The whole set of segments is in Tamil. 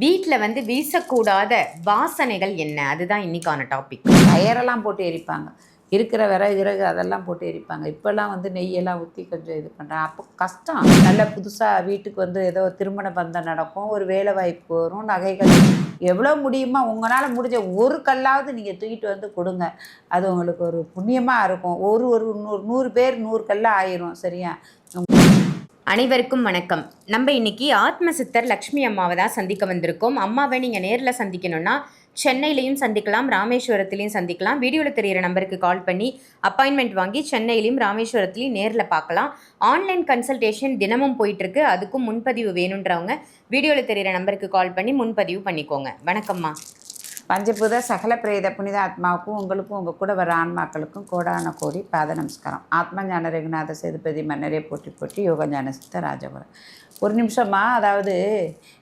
வீட்டில் வந்து வீசக்கூடாத வாசனைகள் என்ன? அதுதான் இன்னைக்கான டாபிக் டயரெல்லாம் போட்டு எரிப்பாங்க. இருக்கிற விறகு இறகு அதெல்லாம் போட்டு எரிப்பாங்க. இப்போல்லாம் வந்து நெய்யெல்லாம் ஊற்றி கொஞ்சம் இது பண்ணுறாங்க அப்போ கஷ்டம். நல்ல புதுசாக வீட்டுக்கு வந்து ஏதோ திருமண பந்தம் நடக்கும். ஒரு வேலை வாய்ப்பு வரும். நகைகள் எவ்வளோ முடியுமோ உங்களால் முடிஞ்ச ஒரு கல்லாவது நீங்கள் தூக்கிட்டு வந்து கொடுங்க. அது உங்களுக்கு ஒரு புண்ணியமாக இருக்கும். ஒரு ஒரு நூறு நூறு பேர் நூறு கல்லாக ஆயிரும். சரியா? அனைவருக்கும் வணக்கம். நம்ம இன்னைக்கு ஆத்ம சித்தர் லக்ஷ்மி அம்மாவை தான் சந்திக்க வந்திருக்கோம். அம்மாவை நீங்கள் நேரில் சந்திக்கணும்னா சென்னையிலையும் சந்திக்கலாம் ராமேஸ்வரத்துலையும் சந்திக்கலாம். வீடியோவில் தெரியிற நம்பருக்கு கால் பண்ணி அப்பாயின்மெண்ட் வாங்கி சென்னையிலையும் ராமேஸ்வரத்துலையும் நேரில் பார்க்கலாம். ஆன்லைன் கன்சல்டேஷன் தினமும் போயிட்டுருக்கு. அதுக்கும் முன்பதிவு வேணுன்றவங்க வீடியோவில் தெரியிற நம்பருக்கு கால் பண்ணி முன்பதிவு பண்ணிக்கோங்க. வணக்கம்மா. பஞ்சபூத சகல பிரேத புனித ஆத்மாவுக்கும் உங்களுக்கும் உங்கள் கூட வர ஆன்மாக்களுக்கும் கோடான கோடி பாத நமஸ்காரம். ஆத்மா ஞான ரகுநாத சேதுபதி மன்னரே போட்டி போட்டி யோக ஞான சித்த ராஜபுரம் ஒரு நிமிஷமா அதாவது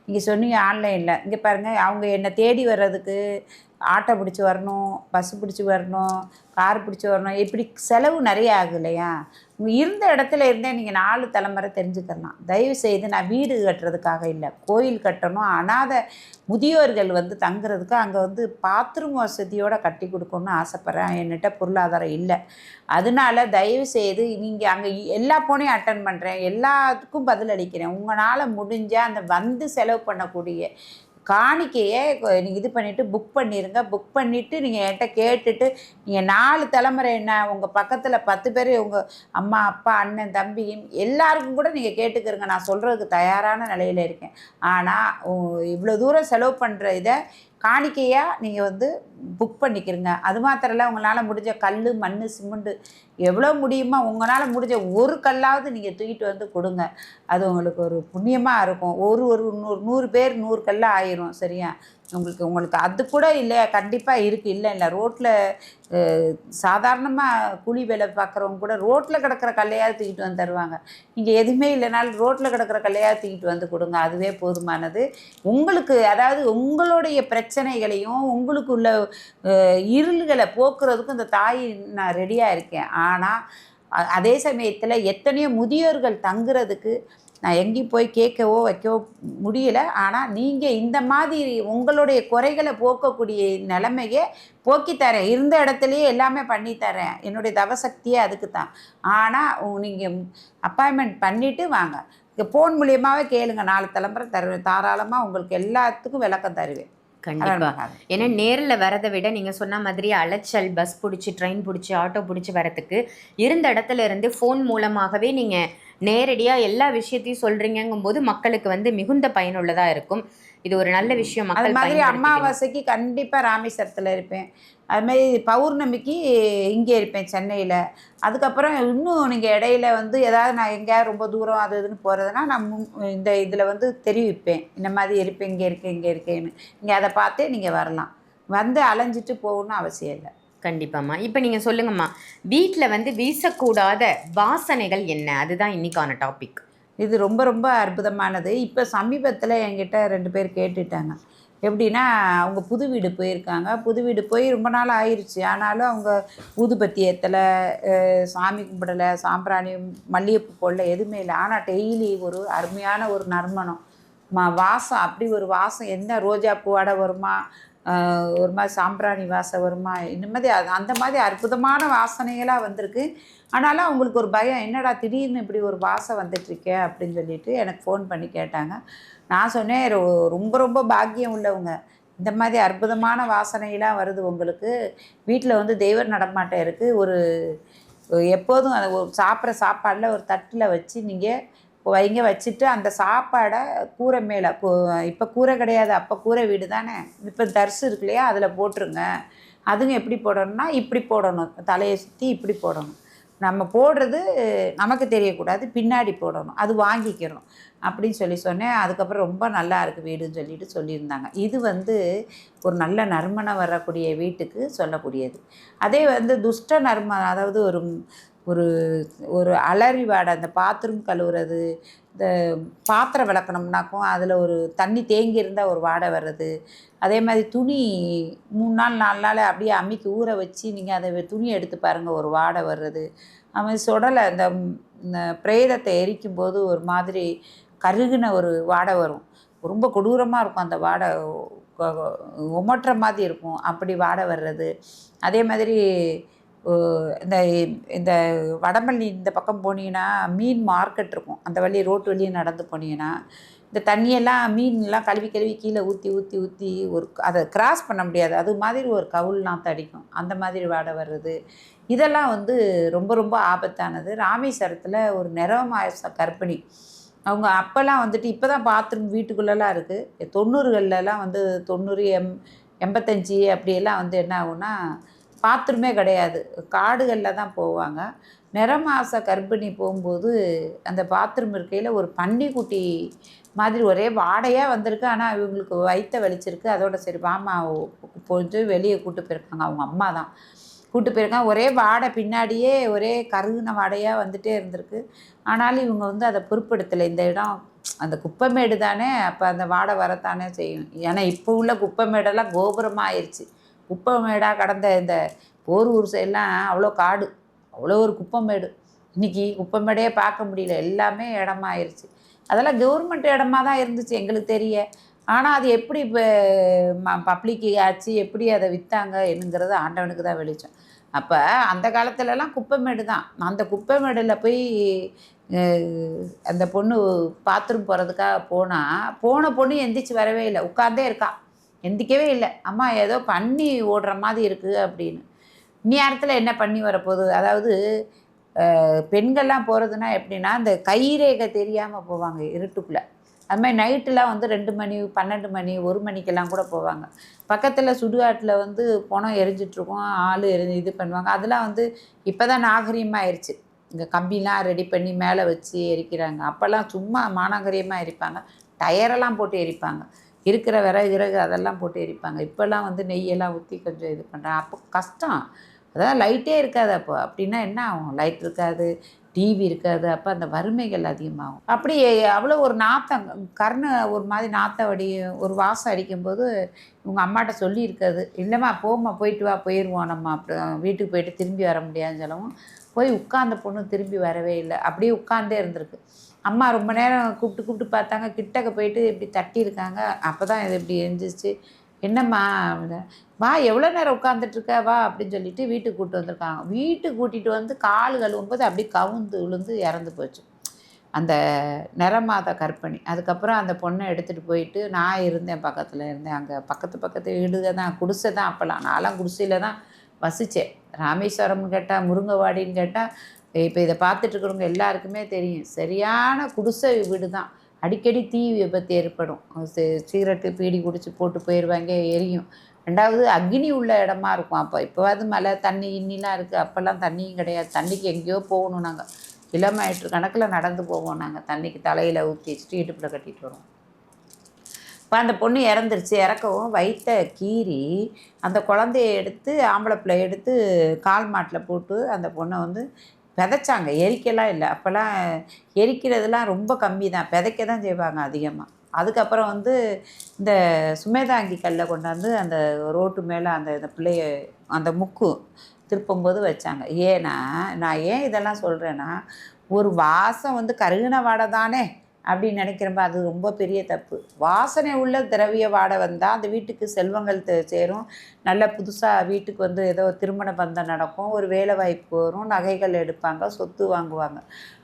நீங்கள் சொன்னீங்க ஆன்லைனில். இங்கே பாருங்கள் அவங்க என்னை தேடி வர்றதுக்கு ஆட்டோ பிடிச்சி வரணும் பஸ்ஸு பிடிச்சி வரணும் கார் பிடிச்சி வரணும் இப்படி செலவு நிறைய ஆகுது இல்லையா? இருந்த இடத்துல இருந்தே நீங்கள் நாலு தலைமுறை தெரிஞ்சுக்கலாம் தயவு செய்து நான் வீடு கட்டுறதுக்காக இல்லை. கோயில் கட்டணும். அனாதை முதியோர்கள் வந்து தங்குறதுக்கு அங்கே வந்து பாத்ரூம் வசதியோடு கட்டி கொடுக்கணும்னு ஆசைப்பட்றேன். என்கிட்ட பொருளாதாரம் இல்லை. அதனால தயவு செய்து நீங்கள் அங்கே எல்லா போனையும் அட்டன் பண்ணுறேன் எல்லாத்துக்கும் பதில் அளிக்கிறேன். உங்களால் முடிஞ்ச அந்த வந்து செலவு பண்ணக்கூடிய காணிக்கையை நீங்கள் இது பண்ணிவிட்டு புக் பண்ணிடுங்க புக் பண்ணிவிட்டு நீங்கள் என்கிட்ட கேட்டுட்டு நீங்கள் நாலு தலைமுறை என்ன உங்கள் பக்கத்தில் பத்து பேர் உங்கள் அம்மா அப்பா அண்ணன் தம்பி எல்லாருக்கும் கூட நீங்கள் கேட்டுக்கிறங்க. நான் சொல்கிறதுக்கு தயாரான நிலையில் இருக்கேன். ஆனால் இவ்வளோ தூரம் செலவு பண்ணுற இதை காணிக்கையாக நீங்கள் வந்து புக் பண்ணிக்கிறங்க அது மாத்திரம் இல்லை உங்களால் முடிஞ்ச கல் மண் சிமெண்ட்டு எவ்வளோ முடியுமோ உங்களால் முடிஞ்ச ஒரு கல்லாவது நீங்கள் தூக்கிட்டு வந்து கொடுங்க. அது உங்களுக்கு ஒரு புண்ணியமாக இருக்கும். ஒரு ஒரு நூறு நூறு பேர் நூறு கல்லாக ஆயிரும். சரியா? உங்களுக்கு உங்களுக்கு அது கூட இல்லை கண்டிப்பாக இருக்குது இல்லை இல்லை ரோட்டில் சாதாரணமாக கூலி வேலை பார்க்குறவங்க கூட ரோட்டில் கிடக்கிற கல்லையாக தூக்கிட்டு வந்து தருவாங்க. நீங்கள் எதுவுமே இல்லைனாலும் ரோட்டில் கிடக்கிற கல்லையாக தூக்கிட்டு வந்து கொடுங்க. அதுவே போதுமானது. உங்களுக்கு அதாவது உங்களுடைய பிரச்சனைகளையும் உங்களுக்கு உள்ள இருள்களை போக்குறதுக்கும் இந்த தாய் நான் ரெடியாக இருக்கேன். ஆனால் அதே சமயத்தில் எத்தனையோ முதியோர்கள் தங்குறதுக்கு நான் எங்கேயும் போய் கேட்கவோ வைக்கவோ முடியல. ஆனால் நீங்கள் இந்த மாதிரி உங்களுடைய குறைகளை போக்கக்கூடிய நிலைமையை போக்கித்தரேன் இருந்த இடத்துலையே எல்லாமே பண்ணித்தரேன் என்னுடைய தவசக்தியே அதுக்கு தான் ஆனால் நீங்கள் அப்பாயின்மெண்ட் பண்ணிவிட்டு வாங்க. ஃபோன் மூலியமாகவே கேளுங்க. நாலு தலைமுறை தருவேன். தாராளமாக உங்களுக்கு எல்லாத்துக்கும் விளக்கம் தருவேன். கண்டிப்பாக ஏன்னா நேரில் வரதை விட நீங்கள் சொன்ன மாதிரி அலைச்சல் பஸ் பிடிச்சி ட்ரெயின் பிடிச்சி ஆட்டோ பிடிச்சி வரத்துக்கு இருந்த இடத்துல இருந்து ஃபோன் மூலமாகவே நீங்கள் நேரடியாக எல்லா விஷயத்தையும் சொல்கிறீங்கும்போது மக்களுக்கு வந்து மிகுந்த பயனுள்ளதாக இருக்கும். இது ஒரு நல்ல விஷயம் அது மாதிரி. அமாவாசைக்கு கண்டிப்பாக ராமேஸ்வரத்தில் இருப்பேன். அது மாதிரி பௌர்ணமிக்கு இங்கே இருப்பேன் சென்னையில். அதுக்கப்புறம் இன்னும் நீங்கள் இடையில வந்து ஏதாவது நான் எங்கேயாவது ரொம்ப தூரம் அது இதுன்னு போகிறதுனா நான் இந்த இதில் வந்து தெரிவிப்பேன். இந்த மாதிரி இருப்பேன் இங்கே இருக்கேன் இங்கே இருக்கேன்னு. நீங்கள் அதை பார்த்தே நீங்கள் வரலாம். வந்து அலைஞ்சிட்டு போகணும்னு அவசியம் இல்லை. கண்டிப்பாம்மா. இப்போ நீங்கள் சொல்லுங்கம்மா. வீட்டில் வந்து வீசக்கூடாத வாசனைகள் என்ன? அதுதான் இன்னைக்கான டாபிக் இது ரொம்ப ரொம்ப அற்புதமானது. இப்போ சமீபத்தில் என்கிட்ட ரெண்டு பேர் கேட்டுட்டாங்க. எப்படின்னா அவங்க புது வீடு போயிருக்காங்க. புது வீடு போய் ரொம்ப நாள் ஆயிடுச்சு ஆனாலும் அவங்க ஊதுபத்தி ஏற்றலை சாமி கும்பிடலை சாம்பிராணி மல்லிகைப்பூ போடல எதுவுமே இல்லை. ஆனால் டெய்லி ஒரு அருமையான ஒரு நறுமணம். மா வாசம் அப்படி ஒரு வாசம். என்ன ரோஜா பூவாடை வருமா? ஒரு மாதிரி சாம்பிராணி வாசம் வருமா? இந்த அது- அந்த மாதிரி அற்புதமான வாசனைகளாக வந்திருக்கு. ஆனாலும் அவங்களுக்கு ஒரு பயம் என்னடா திடீர்னு இப்படி ஒரு வாசம் வந்துட்டுருக்கே? அப்படின்னு சொல்லிட்டு எனக்கு ஃபோன் பண்ணி கேட்டாங்க. நான் சொன்னேன் ரொம்ப ரொம்ப பாக்கியம் உள்ளவங்க. இந்த மாதிரி அற்புதமான வாசனையெல்லாம் வருது உங்களுக்கு. வீட்டில் வந்து தெய்வ நடமாட்டம் இருக்குது ஒரு எப்போதும் அதை சாப்பிட்ற சாப்பாடில் ஒரு தட்டில் வச்சு நீங்கள் வைங்க வச்சுட்டு அந்த சாப்பாடை கூரை மேலே இப்போ கூரை கிடையாது அப்போ கூரை வீடு தானே? இப்போ தர்சு இருக்கு இல்லையா அதில் போட்டுருங்க. அதுங்க எப்படி போடணும்னா இப்படி போடணும். தலையை சுற்றி இப்படி போடணும். நம்ம போடுறது நமக்கு தெரியக்கூடாது பின்னாடி போடணும். அது வாங்கிக்கிறோம். அப்படின்னு சொல்லி சொன்னேன். அதுக்கப்புறம் ரொம்ப நல்லா இருக்குது வீடுன்னு சொல்லிட்டு சொல்லியிருந்தாங்க. இது வந்து ஒரு நல்ல நறுமணம் வரக்கூடிய வீட்டுக்கு சொல்லக்கூடியது. அதே வந்து துஷ்ட நறுமணம் அதாவது ஒரு ஒரு ஒரு அலறி வாடை அந்த பாத்ரூம் கழுவுறது இந்த பாத்திரம் விளக்கணும்னாக்கும் அதில் ஒரு தண்ணி தேங்கி இருந்தால் ஒரு வாடை வர்றது. அதே மாதிரி துணி மூணு நாள் நாலு நாள் அப்படியே அம்மிக்கு ஊற வச்சு நீங்கள் அதை துணி எடுத்து பாருங்கள் ஒரு வாடை வர்றது. அது மாதிரி சுடலை இந்த இந்த பிரேதத்தை எரிக்கும்போது ஒரு மாதிரி கருகின ஒரு வாடை வரும். ரொம்ப கொடூரமாக இருக்கும் அந்த வாடை கொ- உமட்டுற மாதிரி இருக்கும். அப்படி வாடை வர்றது. அதே மாதிரி இந்த இந்த வடமல்லி இந்த பக்கம் போனீங்கன்னா மீன் மார்க்கெட் இருக்கும். அந்த வழி ரோட்டு வழியே நடந்து போனீங்கன்னா இந்த தண்ணியெல்லாம் மீன்லாம் கழுவி கழுவி கீழே ஊற்றி ஊற்றி ஊற்றி ஒரு அதை கிராஸ் பண்ண முடியாது. அது மாதிரி ஒரு கவுல்லாம் தடிக்கும். அந்த மாதிரி வாடை வர்றது. இதெல்லாம் வந்து ரொம்ப ரொம்ப ஆபத்தானது. ராமேஸ்வரத்தில் ஒரு நிறமாயச கர்ப்பிணி. அவங்க அப்போல்லாம் வந்துட்டு இப்போ தான் பாத்ரூம் வீட்டுக்குள்ளெல்லாம் இருக்குது தொண்ணூறுகள்லலாம் வந்து தொண்ணூறு எம் எண்பத்தஞ்சு அப்படியெல்லாம் வந்து என்ன ஆகும்னா பாத்ரூமே கிடையாது. காடுகளில் தான் போவாங்க. நிறமாச கர்ப்பிணி போகும்போது அந்த பாத்ரூம் இருக்கையில் ஒரு பன்னிக்குட்டி மாதிரி ஒரே வாடையாக வந்திருக்கு. ஆனால் இவங்களுக்கு வயிற்ற வலிச்சிருக்கு. அதோட சரி மாமா போயிட்டு வெளியே கூப்பிட்டு போயிருக்காங்க. அவங்க அம்மா தான். கூப்பிட்டு போயிருக்காங்க. ஒரே வாடை பின்னாடியே ஒரே கருகுன வாடையாக வந்துகிட்டே இருந்திருக்கு. ஆனாலும் இவங்க வந்து அதை பொருட்படுத்தலை. இந்த இடம் அந்த குப்பைமேடு தானே அப்போ அந்த வாடை வரத்தானே செய்யும். ஏன்னா இப்போ உள்ள குப்பைமேடெல்லாம் கோபுரமாக ஆயிடுச்சு குப்பமேடாக கடந்த இந்த போரூர் சைடெலாம் அவ்வளோ காடு அவ்வளோ ஒரு குப்பமேடு. இன்னைக்கு குப்பமேடே பார்க்க முடியல எல்லாமே இடமா ஆயிடுச்சு அதெல்லாம் கவர்மெண்ட் இடமா தான் இருந்துச்சு எங்களுக்கு தெரிய. ஆனால் அது எப்படி இப்போ பப்ளிக் ஆச்சு எப்படி அதை விற்றாங்க என்னங்கிறது ஆண்டவனுக்கு தான் வெளிச்சம். அப்போ அந்த காலத்துலலாம் குப்பைமேடு தான். அந்த குப்பைமேடில் போய் அந்த பொண்ணு பாத்ரூம் போகிறதுக்காக போனால் போன பொண்ணு எந்திரிச்சு வரவே இல்லை. உட்காந்தே இருக்கா. எந்திக்கவே இல்லை. அம்மா ஏதோ பண்ணி ஓடுற மாதிரி இருக்குது அப்படின்னு. இந்நேரத்தில் என்ன பண்ணி வரப்போகுது? அதாவது பெண்கள்லாம் போகிறதுனா எப்படின்னா இந்த கைரேகை தெரியாமல் போவாங்க இருட்டுக்குள்ளே. அது மாதிரி நைட்டுலாம் வந்து ரெண்டு மணி பன்னெண்டு மணி ஒரு மணிக்கெல்லாம் கூட போவாங்க. பக்கத்தில் சுடுகாட்டில் வந்து பணம் எரிஞ்சிட்ருக்கோம் ஆள் எரி இது பண்ணுவாங்க. அதெல்லாம் வந்து இப்போ தான் நாகரீகமாக ஆயிடுச்சு இந்த கம்பிலாம் ரெடி பண்ணி மேலே வச்சு எரிக்கிறாங்க. அப்போல்லாம் சும்மா மானாகரியமாக எரிப்பாங்க. டயரெல்லாம் போட்டு எரிப்பாங்க. இருக்கிற விறகு விறகு அதெல்லாம் போட்டு எரிப்பாங்க. இப்போல்லாம் வந்து நெய்யெல்லாம் ஊற்றி கொஞ்சம் இது பண்ணுறாங்க அப்போ கஷ்டம். அதாவது லைட்டே இருக்காது அப்போ. அப்படின்னா என்ன ஆகும்? லைட் இருக்காது டிவி இருக்காது. அப்போ அந்த வறுமைகள் அதிகமாகும். அப்படி அவ்வளோ ஒரு நாத்தம் கர்ண ஒரு மாதிரி நாத்தம் அடி ஒரு வாசம் அடிக்கும்போது இவங்க அம்மாட்ட சொல்லியிருக்காது இல்லைம்மா போம்மா போயிட்டு வா போயிடுவோம் நம்ம. அப்படி வீட்டுக்கு போயிட்டு திரும்பி வர முடியாதுன்னு சொல்லவும் போய் உட்காந்த பொண்ணு திரும்பி வரவே இல்லை. அப்படியே உட்காந்தே இருந்திருக்கு. அம்மா ரொம்ப நேரம் கூப்பிட்டு கூப்பிட்டு பார்த்தாங்க. கிட்டக்க போயிட்டு இப்படி தட்டியிருக்காங்க. அப்போ தான் இது இப்படி எரிஞ்சிச்சு என்னம்மா வா எவ்வளோ நேரம் உட்காந்துட்ருக்க வா அப்படின்னு சொல்லிட்டு வீட்டுக்கு கூப்பிட்டு வந்திருக்காங்க. வீட்டுக்கு கூட்டிகிட்டு வந்து கால் கழுவும்போது அப்படியே கவுந்து விழுந்து இறந்து போச்சு. அந்த நிறமாத கற்பனை அதுக்கப்புறம் அந்த பொண்ணை எடுத்துகிட்டு போயிட்டு நான் இருந்தேன் பக்கத்தில் இருந்தேன். அங்கே பக்கத்து பக்கத்து வீடுக தான் குடிசை தான் அப்போல்லாம். நான்லாம் குடிசையில் தான் வசித்தேன் ராமேஸ்வரம்னு கேட்டால் முருங்கவாடின்னு கேட்டால் இப்போ இதை பார்த்துட்ருக்குறவங்க எல்லாருக்குமே தெரியும். சரியான குடிசை வீடு தான் அடிக்கடி தீ விபத்து ஏற்படும். சி- சிகரெட்டு பீடி குடிச்சு போட்டு போயிடுவாங்க எரியும். ரெண்டாவது அக்னி உள்ள இடமா இருக்கும் அப்போ. இப்போவாது மழை தண்ணி இன்னிலாம் இருக்குது அப்போல்லாம் தண்ணியும் கிடையாது. தண்ணிக்கு எங்கேயோ போகணும் நாங்கள் கிலோமீட்டர் கணக்கில் நடந்து போவோம் நாங்கள் தண்ணிக்கு தலையில் ஊற்றி வச்சுட்டு இடுப்பில் கட்டிட்டு வருவோம். இப்போ அந்த பொண்ணு இறந்துருச்சு. இறக்கவும் வைத்த கீறி அந்த குழந்தைய எடுத்து ஆம்பளை பிள்ளை எடுத்து கால் மாட்டில் போட்டு அந்த பொண்ணை வந்து விதைச்சாங்க. எரிக்கலாம் இல்லை. அப்போல்லாம் எரிக்கிறதுலாம் ரொம்ப கம்மி தான். விதைக்க தான் செய்வாங்க அதிகமாக அதுக்கப்புறம் வந்து இந்த சுமேதாங்கி கல்லை கொண்டாந்து அந்த ரோட்டு மேலே அந்த இந்த பிள்ளைய அந்த முக்கு திருப்பும்போது வச்சாங்க. ஏன்னா நான் ஏன் இதெல்லாம் சொல்கிறேன்னா ஒரு வாசம் வந்து கருகின வாடை தானே. அப்படின்னு நினைக்கிறப்ப அது ரொம்ப பெரிய தப்பு. வாசனை உள்ள திரவிய வாடை வந்தால் அந்த வீட்டுக்கு செல்வங்கள் சேரும். நல்ல புதுசாக வீட்டுக்கு வந்து ஏதோ திருமண பந்தம் நடக்கும். ஒரு வேலை வாய்ப்பு வரும். நகைகள் எடுப்பாங்க. சொத்து வாங்குவாங்க.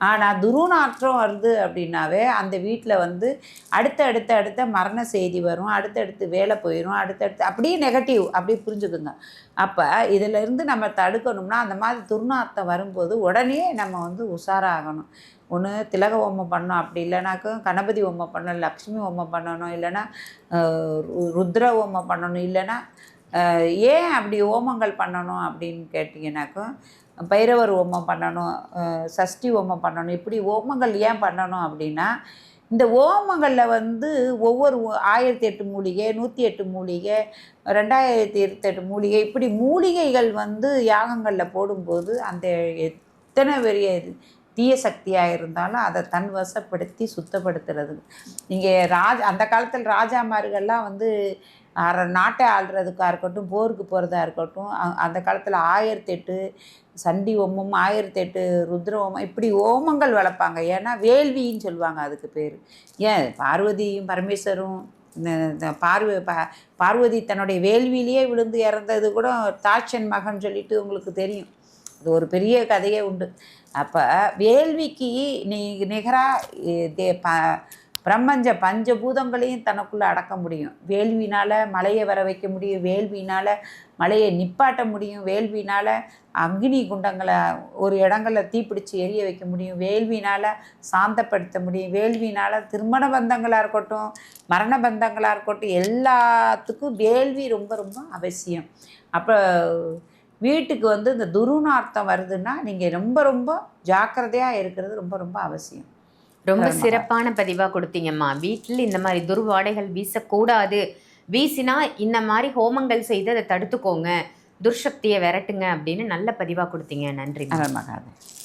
ஆனால் துருநாற்றம் வருது அப்படின்னாவே அந்த வீட்டில் வந்து அடுத்த அடுத்த அடுத்த மரண செய்தி வரும். அடுத்தடுத்து வேலை போயிடும் அடுத்தடுத்து அப்படியே நெகட்டிவ் அப்படியே புரிஞ்சுக்குங்க. அப்போ இதிலிருந்து நம்ம தடுக்கணும்னா அந்த மாதிரி துர்நாற்றம் வரும்போது உடனே நம்ம வந்து உஷாராகணும். ஒன்று திலக ஹோமம் பண்ணோம் அப்படி இல்லைனாக்கும் கணபதி ஹோமம் பண்ணணும் லக்ஷ்மி ஹோமம் பண்ணணும் இல்லைன்னா ரு- ருத்ர ஹோமம் பண்ணணும் இல்லைன்னா ஏன் அப்படி ஹோமங்கள் பண்ணணும் அப்படின்னு கேட்டிங்கனாக்கும் பைரவர் ஹோமம் பண்ணணும் சஷ்டி ஹோமம் பண்ணணும் இப்படி ஹோமங்கள் ஏன் பண்ணணும் அப்படின்னா இந்த ஓமங்களில் வந்து ஒவ்வொரு ஆயிரத்தி எட்டு மூலிகை நூற்றி எட்டு மூலிகை ரெண்டாயிரத்தி இருபத்தெட்டு மூலிகை இப்படி மூலிகைகள் வந்து யாகங்களில் போடும்போது அந்த எத்தனை பெரிய இது தீய சக்தியாக இருந்தாலும் அதை தன் வசப்படுத்தி சுத்தப்படுத்துறது. நீங்கள் ராஜ் அந்த காலத்தில் ராஜாமார்கள்லாம் வந்து அர- நாட்டை ஆள்றதுக்காக இருக்கட்டும் போருக்கு போகிறதா இருக்கட்டும் அந்த காலத்தில் ஆயிரத்தெட்டு சண்டி ஓமம் ஆயிரத்தெட்டு ருத்ர ஓமம் இப்படி ஓமங்கள் வளர்ப்பாங்க. ஏன்னா வேள்வின்னு சொல்லுவாங்க அதுக்கு பேர். ஏன்? பார்வதியும் பரமேஸ்வரும் இந்த- இந்த பார்வ பார்வதி தன்னுடைய வேள்வியிலேயே விழுந்து இறந்தது கூட தாட்சன் மகன் சொல்லிட்டு உங்களுக்கு தெரியும். அது ஒரு பெரிய கதையே உண்டு. அப்போ வேள்விக்கு நீ நிகராக தே ப பிரம்மஞ்ச பஞ்சபூதங்களையும் தனக்குள்ளே அடக்க முடியும். வேள்வினால் மலையை வர வைக்க முடியும். வேள்வினால் மலையை நிப்பாட்ட முடியும். வேள்வினால் அக்னி குண்டங்களை ஒரு இடங்களில் தீப்பிடிச்சு எரிய வைக்க முடியும். வேள்வினால் சாந்தப்படுத்த முடியும். வேள்வினால் திருமண பந்தங்களாக இருக்கட்டும் மரண பந்தங்களாக இருக்கட்டும் எல்லாத்துக்கும் வேள்வி ரொம்ப ரொம்ப அவசியம். அப்போ வீட்டுக்கு வந்து இந்த துருநார்த்தம் வருதுன்னா நீங்கள் ரொம்ப ரொம்ப ஜாக்கிரதையாக இருக்கிறது ரொம்ப ரொம்ப அவசியம். ரொம்ப. சிறப்பான பதிவா கொடுத்தீங்கம்மா. வீட்டில் இந்த மாதிரி துர்வாடைகள் வீசக்கூடாது. வீசினா இந்த மாதிரி ஹோமங்கள் செய்து அதை தடுத்துக்கோங்க. துர்சக்தியை விரட்டுங்க அப்படின்னு நல்ல பதிவா கொடுத்தீங்க. நன்றி மகாதேவ்